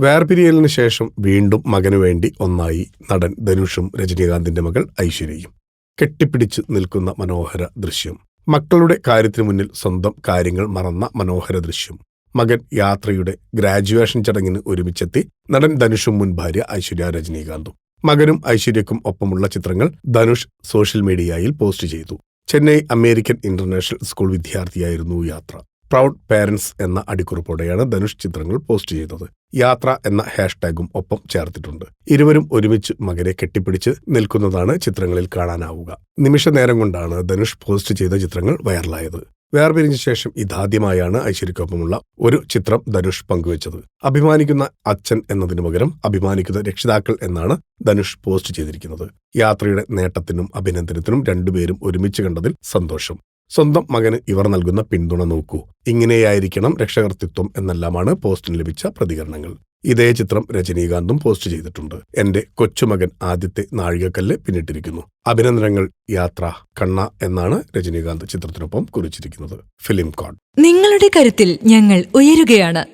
വേർപിരിയലിന് ശേഷം വീണ്ടും മകനു വേണ്ടി ഒന്നായി നടൻ ധനുഷും രജനീകാന്തിന്റെ മകൾ ഐശ്വര്യയും കെട്ടിപ്പിടിച്ച് നിൽക്കുന്ന മനോഹര ദൃശ്യം. മക്കളുടെ കാര്യത്തിനു മുന്നിൽ സ്വന്തം കാര്യങ്ങൾ മറന്ന മനോഹര ദൃശ്യം. മകൻ യാത്രയുടെ ഗ്രാജുവേഷൻ ചടങ്ങിന് ഒരുമിച്ചെത്തി നടൻ ധനുഷും മുൻ ഭാര്യ ഐശ്വര്യ രജനീകാന്തും. മകനും ഐശ്വര്യക്കും ഒപ്പമുള്ള ചിത്രങ്ങൾ ധനുഷ് സോഷ്യൽ മീഡിയയിൽ പോസ്റ്റ് ചെയ്തു. ചെന്നൈ അമേരിക്കൻ ഇന്റർനാഷണൽ സ്കൂൾ വിദ്യാർത്ഥിയായിരുന്നു യാത്ര. പ്രൗഡ് പാരന്റ്സ് എന്ന അടിക്കുറിപ്പോടെയാണ് ധനുഷ് ചിത്രങ്ങൾ പോസ്റ്റ് ചെയ്തത്. യാത്ര എന്ന ഹാഷ്ടാഗും ഒപ്പം ചേർത്തിട്ടുണ്ട്. ഇരുവരും ഒരുമിച്ച് മകനെ കെട്ടിപ്പിടിച്ച് നിൽക്കുന്നതാണ് ചിത്രങ്ങളിൽ കാണാനാവുക. നിമിഷ നേരം കൊണ്ടാണ് ധനുഷ് പോസ്റ്റ് ചെയ്ത ചിത്രങ്ങൾ വൈറലായത്. വേർപിരിഞ്ഞ ശേഷം ഇതാദ്യമായാണ് ഐശ്വര്യക്കൊപ്പമുള്ള ഒരു ചിത്രം ധനുഷ് പങ്കുവച്ചത്. അഭിമാനിക്കുന്ന അച്ഛൻ എന്നതിനു പകരം അഭിമാനിക്കുന്ന രക്ഷിതാക്കൾ എന്നാണ് ധനുഷ് പോസ്റ്റ് ചെയ്തിരിക്കുന്നത്. യാത്രയുടെ നേട്ടത്തിനും അഭിനന്ദനത്തിനും രണ്ടുപേരും ഒരുമിച്ച് കണ്ടതിൽ സന്തോഷം. സ്വന്തം മകന് ഇവർ നൽകുന്ന പിന്തുണ നോക്കൂ. ഇങ്ങനെയായിരിക്കണം രക്ഷകർത്തിത്വം എന്നെല്ലാമാണ് പോസ്റ്റിന് ലഭിച്ച പ്രതികരണങ്ങൾ. ഇതേ ചിത്രം രജനീകാന്തും പോസ്റ്റ് ചെയ്തിട്ടുണ്ട്. എന്റെ കൊച്ചുമകൻ ആദ്യത്തെ നാഴികക്കല്ല് പിന്നിട്ടിരിക്കുന്നു. അഭിനന്ദനങ്ങൾ യാത്ര കണ്ണ എന്നാണ് രജനീകാന്ത് ചിത്രത്തിനൊപ്പം കുറിച്ചിരിക്കുന്നത്. ഫിലിം കോഡ് നിങ്ങളുടെ കരുത്തിൽ ഞങ്ങൾ ഉയരുകയാണ്.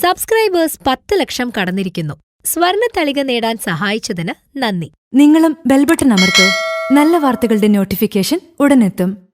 സബ്സ്ക്രൈബേഴ്സ് പത്ത് ലക്ഷം കടന്നിരിക്കുന്നു. സ്വർണ തളിക നേടാൻ സഹായിച്ചതിന് നന്ദി. നിങ്ങളും ബെൽബട്ടൺ അമർത്തോ. നല്ല വാർത്തകളുടെ നോട്ടിഫിക്കേഷൻ ഉടനെത്തും.